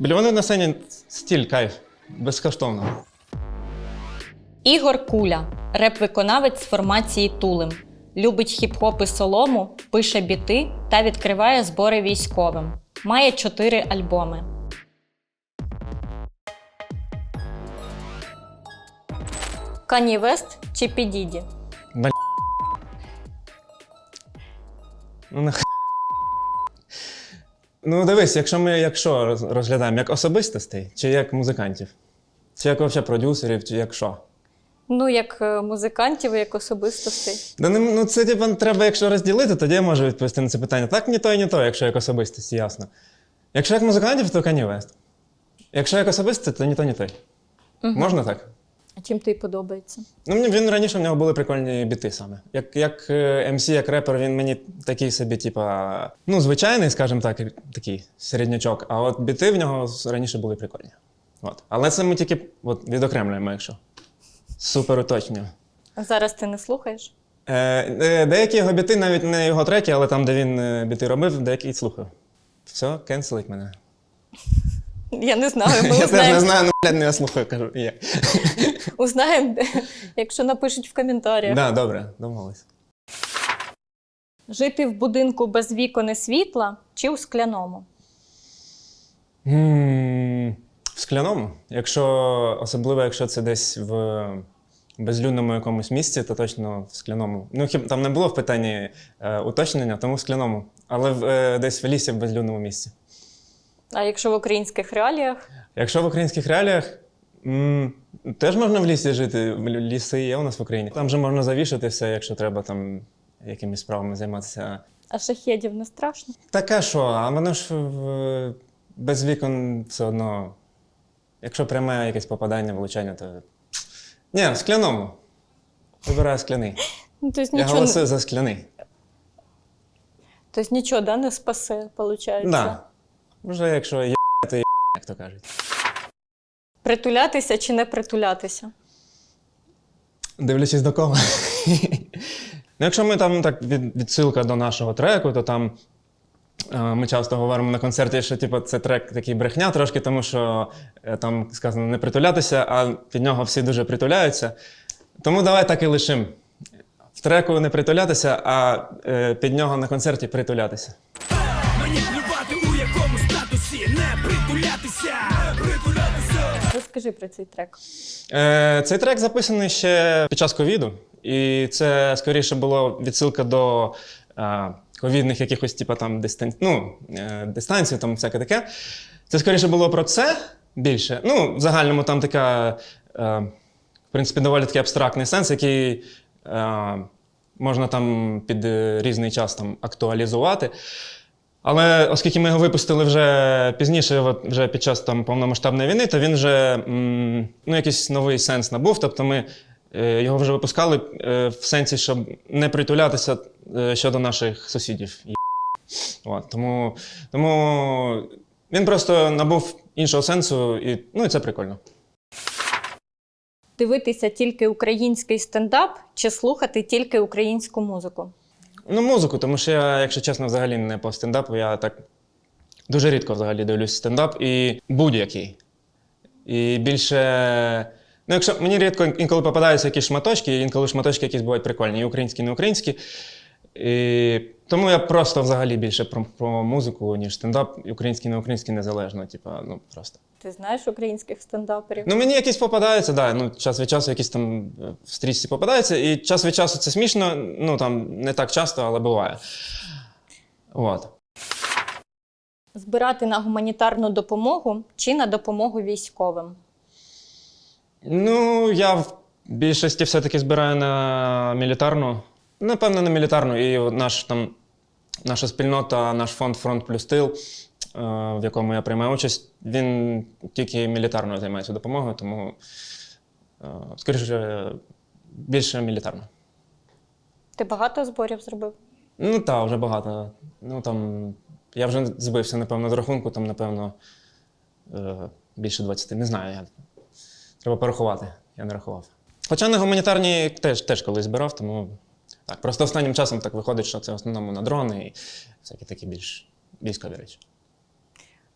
Мільйони на сцені стіль, кайф. Безкоштовно. Ігор Куля, реп-виконавець з формації Тулим. Любить хіп-хоп і солому, пише біти та відкриває збори військовим. Має чотири альбоми. Кані Вест чи Підіді? Ну, нах... ну дивись, якщо ми якщо роз- розглядаємо як особистостей, чи як музикантів, чи як взагалі продюсерів, чи як що. Ну, як е, музикантів, як особистостей. Да, ну, ну це типу, треба, якщо розділити, тоді я можу відповісти на це питання. Так, ні то і ні то, якщо як особистості, ясно. Якщо як музикантів, то West. Якщо як особисто, то ні то, ні той. Можна так? А чим тобі подобається? Ну, мені він раніше в нього були прикольні біти саме. Як, як е, MC, як репер, він мені такий собі, типа, ну, звичайний, скажімо так, такий середнячок. А от біти в нього раніше були прикольні. От. Але це ми тільки от, відокремлюємо, якщо. Супер уточнюємо. А зараз ти не слухаєш? Е, е, деякі його біти, навіть не його треки, але там, де він е, біти робив, деякі слухав. Все, кенселить мене. Я не знаю. Ми я теж не узнаємо, знаю, ну, блядь, не я слухаю, кажу. Є. узнаємо, якщо напишуть в коментарях. Да, добре, домовились. Жити в будинку без вікон і світла чи у скляному? М, В скляному. Якщо, особливо, якщо це десь в безлюдному якомусь місці, то точно в скляному. Ну, хіб там не було в питанні е, уточнення, тому в скляному. Але в, е, десь в лісі в безлюдному місці. А якщо в українських реаліях? Якщо в українських реаліях, м, теж можна в лісі жити. Ліси є у нас в Україні. Там же можна завішати все, якщо треба там якимись справами займатися. А шахедів не страшно? Таке що, а воно ж в, без вікон все одно. Якщо пряме якесь попадання, влучання, то. Ні, в скляному. Вибираю скляний. Ну, тобто Я нічого, голосую за скляний. тобто нічого да, не спасе, виходить. Да. Вже якщо є, то є, як то кажуть. Притулятися чи не притулятися? Дивлячись до кого. ну, якщо ми там так від, відсилка до нашого треку, то там е, ми часто говоримо на концерті, що типу, це трек такий брехня трошки, тому що е, там сказано не притулятися, а під нього всі дуже притуляються. Тому давай так і лишимо. В треку не притулятися, а е, під нього на концерті притулятися. Розкажи про цей трек. Е, цей трек записаний ще під час ковіду, і це скоріше було відсилка до е, ковідних якихось, типу, там дистан... ну, е, дистанцій, там всяке таке. Це скоріше було про це більше. Ну, в загальному там така, е, в принципі, доволі такий абстрактний сенс, який е, можна там під е, різний час там актуалізувати. Але оскільки ми його випустили вже пізніше, вже під час там повномасштабної війни, то він вже ну, якийсь новий сенс набув. Тобто ми е, його вже випускали е, в сенсі, щоб не притулятися е, щодо наших сусідів. От, тому, тому він просто набув іншого сенсу, і, ну, і це прикольно. Дивитися тільки український стендап чи слухати тільки українську музику? Ну, музику, тому що я, якщо чесно, взагалі не по стендапу, я так дуже рідко взагалі дивлюсь стендап і будь-який. І більше. Ну, якщо мені рідко інколи попадаються якісь шматочки, інколи шматочки якісь бувають прикольні, і українські, і не українські. І... Тому я просто взагалі більше про, про музику, ніж стендап, український, не український незалежно. Типа, ну просто. Ти знаєш українських стендаперів? Ну, мені якісь попадаються, да, ну, час від часу якісь там е, в стрічці попадаються, і час від часу це смішно, ну там не так часто, але буває. От. Збирати на гуманітарну допомогу чи на допомогу військовим? Ну, я в більшості все-таки збираю на мілітарну. Напевно, на мілітарну. І наш там наша спільнота, наш фонд Фронт плюс Тил, в якому я приймаю участь, він тільки мілітарною займається допомогою, тому е, скоріше більше мілітарно. Ти багато зборів зробив? Ну так, вже багато. Ну там я вже збився, напевно, з рахунку, там, напевно, е, більше 20. Не знаю. Я... Треба порахувати, я не рахував. Хоча на гуманітарні теж, теж колись збирав, тому так. Просто останнім часом так виходить, що це в основному на дрони і всякі такі більш військові речі.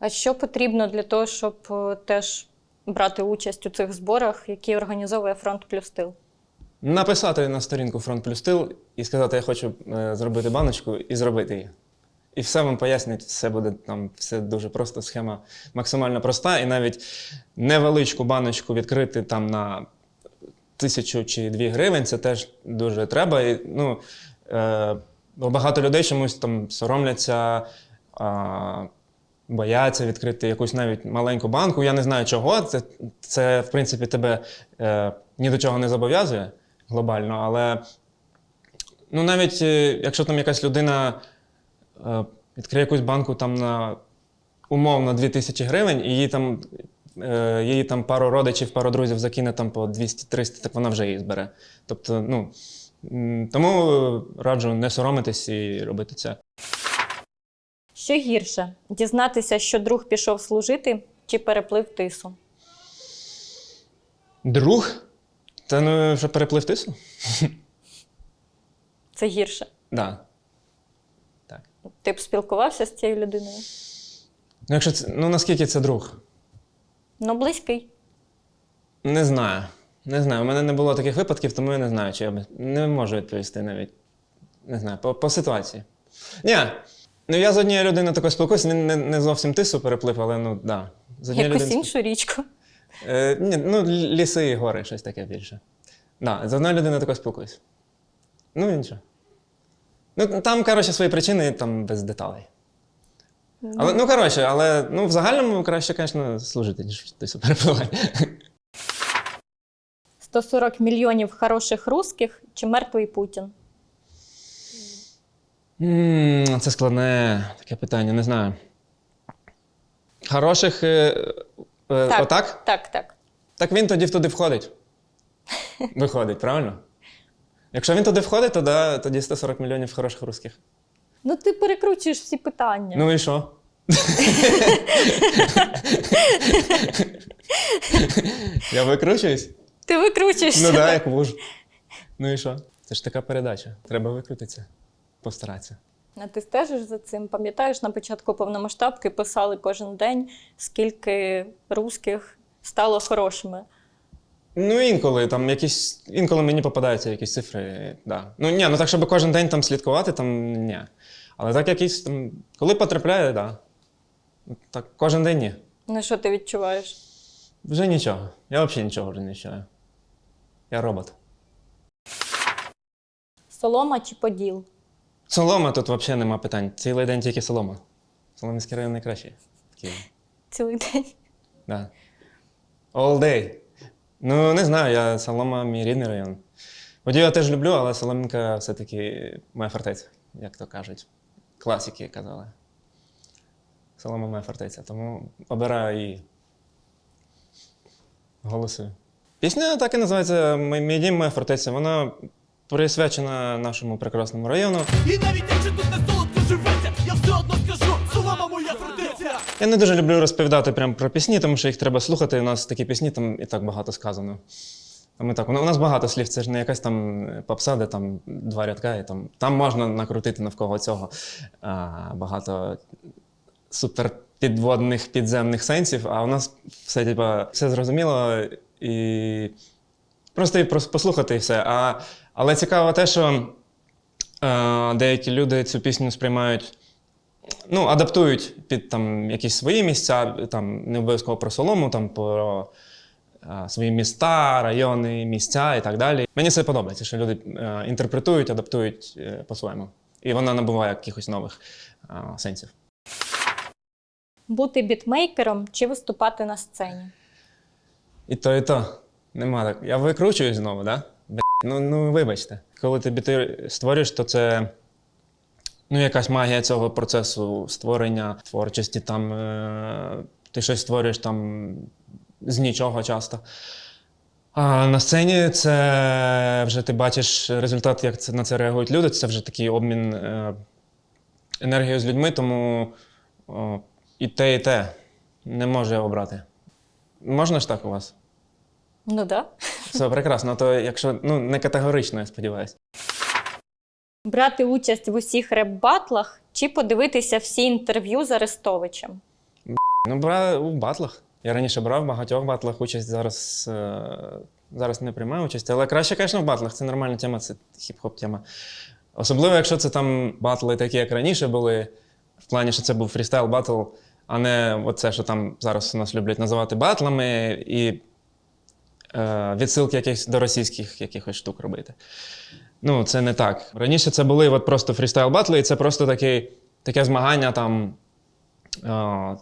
А що потрібно для того, щоб е, теж брати участь у цих зборах, які організовує фронт плюс тил? Написати на сторінку Фронт плюс тил і сказати, я хочу е, зробити баночку і зробити її. І все вам пояснять, все буде там, все дуже просто, схема максимально проста. І навіть невеличку баночку відкрити там на тисячу чи дві гривень, це теж дуже треба. І, ну, е, багато людей чомусь там соромляться, а, бояться відкрити якусь навіть маленьку банку. Я не знаю чого. Це, це в принципі, тебе е, ні до чого не зобов'язує глобально, але ну, навіть е, якщо там якась людина е, відкриє якусь банку там на умовно 2000 гривень, і їй там, е, її там пару родичів, пару друзів закине там по 200-300, так вона вже її збере. Тобто, ну, тому раджу не соромитись і робити це. Що гірше дізнатися, що друг пішов служити, чи переплив тису? Друг? Та ну вже переплив тису? Це гірше. Да. Так. Ти б спілкувався з цією людиною? Ну, якщо це, ну наскільки це друг? Ну, близький. Не знаю. Не знаю. У мене не було таких випадків, тому я не знаю, чи я би- не можу відповісти навіть. Не знаю, по, по ситуації. Ні. Ну я з однією людиною такою спілкуюся, він не, не зовсім тису переплив, але ну да. З однією Якусь людиною- іншу річку. Е, ні, ну, ліси і гори, щось таке більше. Да, з одною людиною такою спілкуюся. Ну, нічого. Ну, там, коротше, свої причини, там без деталей. Але, ну, коротше, але ну, в загальному краще, звісно, служити, ніж тису перепливати. 140 мільйонів хороших русських чи мертвий Путін? Це складне таке питання, не знаю. Хороших. е, е, Так. Отак? Так, так. Так він тоді туди входить. Виходить, правильно? Якщо він туди входить, то да, тоді 140 мільйонів хороших русських. Ну, ти перекручуєш всі питання. Ну і що? Я викручуюсь? ти викручуєшся. Ну так, як вуж. Ну і що? Це ж така передача. Треба викрутитися, постаратися. А ти стежиш за цим? Пам'ятаєш, на початку повномасштабки писали кожен день, скільки русських стало хорошими. Ну, інколи там якісь. Інколи мені попадаються якісь цифри. Да. Ну ні, ну так, щоб кожен день там слідкувати, там ні. Але так якісь там. Коли потрапляє, так. Да. Так, кожен день ні. Ну, що ти відчуваєш? Вже нічого. Я взагалі нічого вже не відчуваю. Я робот. Солома чи поділ? Солома тут взагалі нема питань. Цілий день тільки солома. Солом'янський район найкращий. Цілий день. Да. All day. Ну, не знаю, я Солома мій рідний район. Водію я теж люблю, але Солом'янка все-таки моя фортеця, як то кажуть. Класики казали. Солома моя фортеця, тому обираю її. Голосую. Пісня так і називається «Мій мій дім, моя фортеця. Вона присвячена нашому прекрасному району. І навіть якщо тут не солодко живеться, я все одно скажу, солома моя фортеця. Я не дуже люблю розповідати прямо про пісні, тому що їх треба слухати. У нас такі пісні там і так багато сказано. А ми так, у нас багато слів, це ж не якась там попса, де там два рядка, і там, там можна накрутити навколо цього а, багато суперпідводних підземних сенсів, а у нас все, типа, все зрозуміло і просто і послухати і все. А, але цікаво те, що е, деякі люди цю пісню сприймають ну, адаптують під там якісь свої місця, там не обов'язково про солому, там про а, свої міста, райони, місця і так далі. Мені це подобається, що люди е, інтерпретують, адаптують е, по-своєму. І вона набуває якихось нових а, сенсів. Бути бітмейкером чи виступати на сцені? І то, і то. Нема так. Я викручуюсь знову, да? Ну, ну вибачте. Коли ти створюєш, то це ну, якась магія цього процесу створення творчості. Там, е, ти щось створюєш там з нічого часто. А на сцені це вже ти бачиш результат, як це, на це реагують люди. Це вже такий обмін е, енергією з людьми, тому о, і те, і те не може обрати. Можна ж так у вас? Ну. Да. Все прекрасно. То якщо ну не категорично, я сподіваюся. Брати участь в усіх реп-батлах чи подивитися всі інтерв'ю з Арестовичем? Ну, брав у батлах. Я раніше брав в багатьох батлах участь, зараз, е, зараз не приймаю участь, але краще, звісно, в батлах. Це нормальна тема, це хіп-хоп тема. Особливо, якщо це там батли такі, як раніше були, в плані, що це був фрістайл батл, а не оце, що там зараз у нас люблять називати батлами і відсилки якихось до російських якихось штук робити. Ну, це не так. Раніше це були от просто фрістайл батли, і це просто такий, таке змагання там. Е,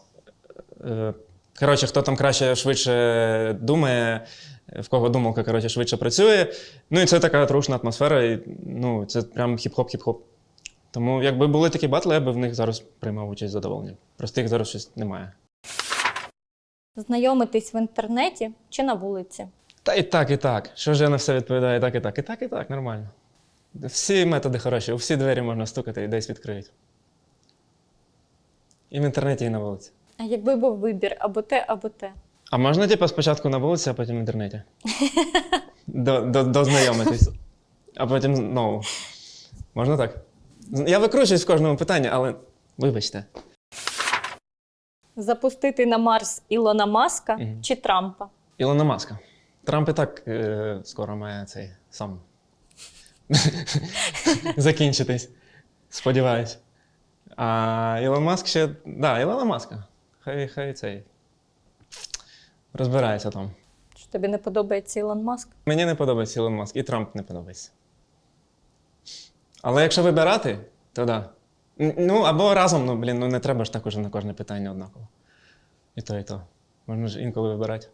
е, коротше, хто там краще швидше думає, в кого думалка коротше, швидше працює. Ну і це така трушна атмосфера, і ну, це прям хіп-хоп-хіп-хоп. Тому якби були такі батли, я би в них зараз приймав участь з задоволенням. Просто їх зараз щось немає. Знайомитись в інтернеті чи на вулиці? Та і так, і так. Що ж я на все відповідаю? І так, і так, і так, і так, нормально. Всі методи хороші, у всі двері можна стукати і десь відкриють. І в інтернеті, і на вулиці. А якби був вибір або те, або те. А можна, типу, спочатку на вулиці, а потім в інтернеті? До, до, дознайомитись. А потім знову. Можна так? Я викручуюсь в кожному питанні, але вибачте. Запустити на Марс Ілона Маска Мгм. чи Трампа? Ілона Маска. Трамп і так е, скоро має цей сам закінчитись. Сподіваюсь. А Ілон Маск ще. Да, Ілона Маска. Хай, хай цей. Розбирається там. Що тобі не подобається Ілон Маск? Мені не подобається Ілон Маск, і Трамп не подобається. Але якщо вибирати, то да. Ну, або разом, ну, блін, ну не треба ж так уже на кожне питання однаково. І то, і то. Можна ж інколи вибирати.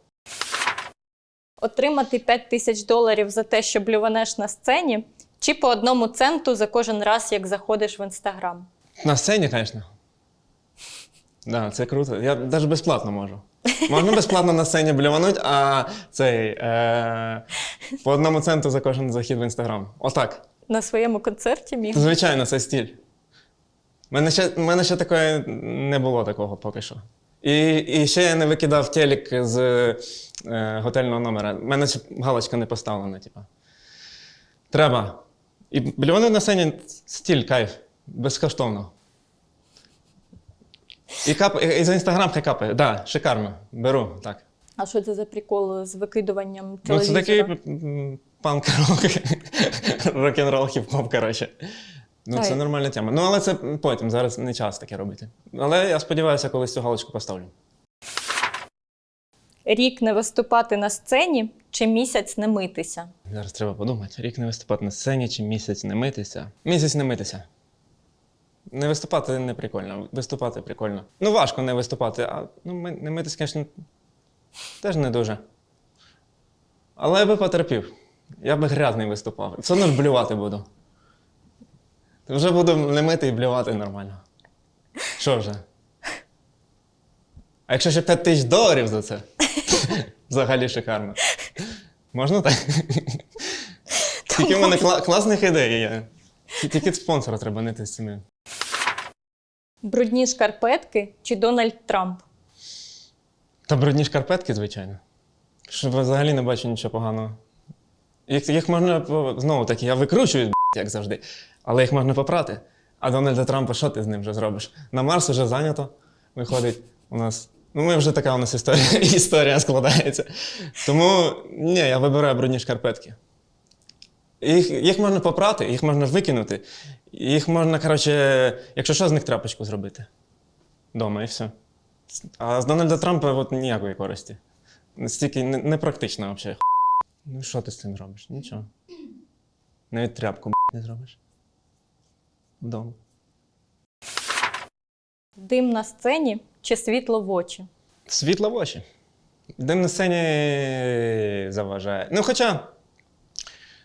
Отримати 5 тисяч доларів за те, що блюванеш на сцені, чи по одному центу за кожен раз, як заходиш в інстаграм? На сцені, звісно. Да, це круто. Я навіть безплатно можу. Можна безплатно на сцені блювануть, а цей е, по одному центу за кожен захід в інстаграм. Отак. На своєму концерті міг. Звичайно, це стиль. У мене ще, мене ще такої не було такого поки що. І, і ще я не викидав телек з е, готельного номера. У мене ще галочка не поставлена, типа. Треба. І блювани на сцені стиль, кайф. Безкоштовно. І, кап, і, і за інстаграм хай капає. Да, шикарно. Беру, так. А що це за прикол з викидуванням Ну, це такий панк-рок, рок-н-рол, хіп-хоп, коротше. Ну, це нормальна тема. Ну, але це потім, зараз не час таке робити. Але я сподіваюся, колись цю галочку поставлю. Рік не виступати на сцені чи місяць не митися? Зараз треба подумати. Рік не виступати на сцені чи місяць не митися. Місяць не митися. Не виступати не прикольно. Виступати прикольно. Ну, важко не виступати, а ну, ми- не митись, звісно, теж не дуже. Але я би потерпів. Я би грязний виступав. Все одно ж блювати буду. Вже буду не мити і блювати нормально. Що вже? А якщо ще 5 тисяч доларів за це? Взагалі шикарно. Можна так? Тільки в мене кла- класних ідей є. Тільки спонсора треба нити з цими. Брудні шкарпетки чи Дональд Трамп? Та брудні шкарпетки, звичайно. Що взагалі не бачу нічого поганого. Їх, їх можна по- знову таки, я викручуюсь, б**, як завжди, але їх можна попрати. А Дональда Трампа, що ти з ним вже зробиш? На Марс вже зайнято. Виходить, у нас. Ну, ми вже така у нас історія, історія складається. Тому ні, я вибираю брудні шкарпетки. Їх, їх можна попрати, їх можна викинути. Їх можна, коротше, якщо що, з них трапочку зробити. Дома і все. А з Дональда Трампа от ніякої користі. Настільки не- непрактично взагалі. Ну що ти з цим робиш? Нічого. Навіть тряпку не зробиш. Вдома. Дим на сцені чи світло в очі? Світло в очі. Дим на сцені заважає. Ну, хоча.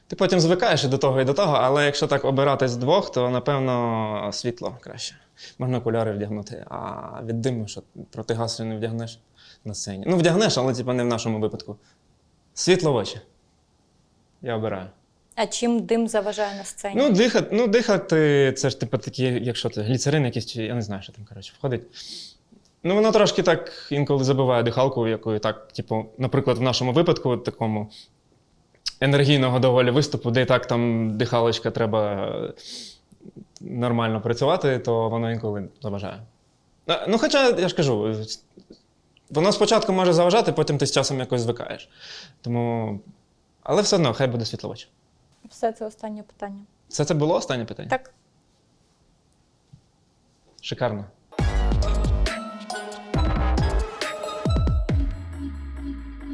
Ти потім звикаєш і до того, і до того, але якщо так обирати з двох, то напевно світло краще. Можна окуляри вдягнути, а від диму, що протигаслю не вдягнеш на сцені. Ну, вдягнеш, але типу, не в нашому випадку. Світло в очі. Я обираю. А чим дим заважає на сцені? Ну, дихати, ну, дихати це ж типу такі, якщо це гліцерин якийсь, чи я не знаю, що там коротше, входить. Ну, воно трошки так інколи забиває дихалку, якою так, типу, наприклад, в нашому випадку, такому енергійного доволі виступу, де і так там дихалочка треба е, нормально працювати, то воно інколи заважає. Ну, хоча я ж кажу, е, воно спочатку може заважати, потім ти з часом якось звикаєш. Тому. Але все одно, хай буде світловоч. Все це останнє питання. Все це було останнє питання? Так. Шикарно.